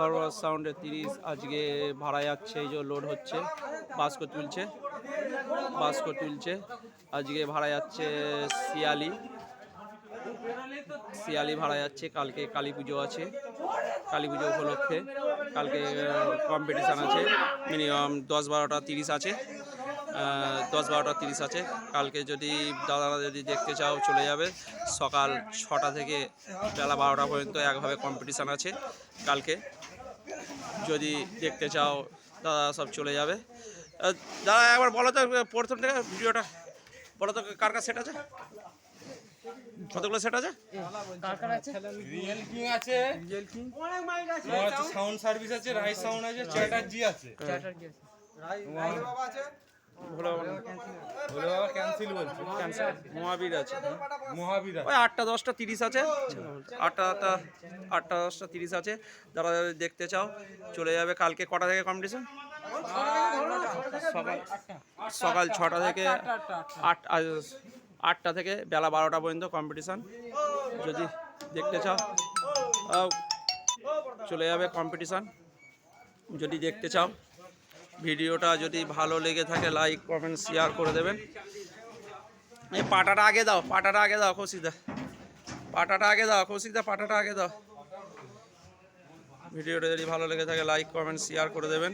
ঘরোয়া সাউন্ডে তিরিশ, আজকে ভাড়া যাচ্ছে, এই যে লোড হচ্ছে বাস্কো তুলছে বাস্কো তুলছে, আজকে ভাড়া যাচ্ছে শিয়ালি শিয়ালি ভাড়া যাচ্ছে, কালকে কালী পুজো আছে, কালী পুজো উপলক্ষে, কালকে কম্পিটিশান আছে মিনিমাম দশ বারোটা তিরিশ আছে দশ বারোটা তিরিশ আছে, কালকে যদি দাদারা যদি দেখতে চাও চলে যাবে, সকাল ছটা থেকে বেলা বারোটা পর্যন্ত একভাবে কম্পিটিশান আছে, কালকে। যদি দেখতে চাও দাদা সব চলে যাবে। দাদা একবার বলো তো প্রথম থেকে ভিডিওটা। বলো তো কার কার সেট আছে? কতগুলো সেট আছে? রিয়েল কিং আছে? তোমার আছে। সাউন্ড সার্ভিস আছে। রাইস সাউন্ড আছে চ্যাটার্জি আছে ভোলা বলে বাবা ক্যান্সেল বলছে। মহাবীর আছে। মহাবীর ওই আটটা দশটা তিরিশ আছে। আটটা আটটা আটটা দশটা তিরিশ আছে। যারা যারা দেখতে চাও চলে যাবে কালকে কটা থেকে কম্পিটিশন সকাল সকাল ছটা থেকে আট আটটা থেকে বেলা বারোটা পর্যন্ত কম্পিটিশান যদি দেখতে চাও চলে যাবে কম্পিটিশান যদি দেখতে চাও ভিডিওটা যদি ভালো লেগে থাকে লাইক কমেন্ট শেয়ার করে দেবেন। এই পাটাটা আগে দাও, পাটাটা আগে দাও, কৌশিকদা। পাটাটা আগে দাও, কৌশিকদা, পাটাটা আগে দাও। ভিডিওটা যদি ভালো লেগে থাকে লাইক কমেন্ট শেয়ার করে দেবেন।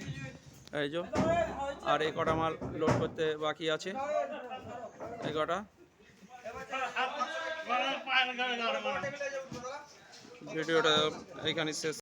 এই যে, আর এই কটা মাল লোড করতে বাকি আছে। এই কটা। ভিডিওটা এখানে শেষ।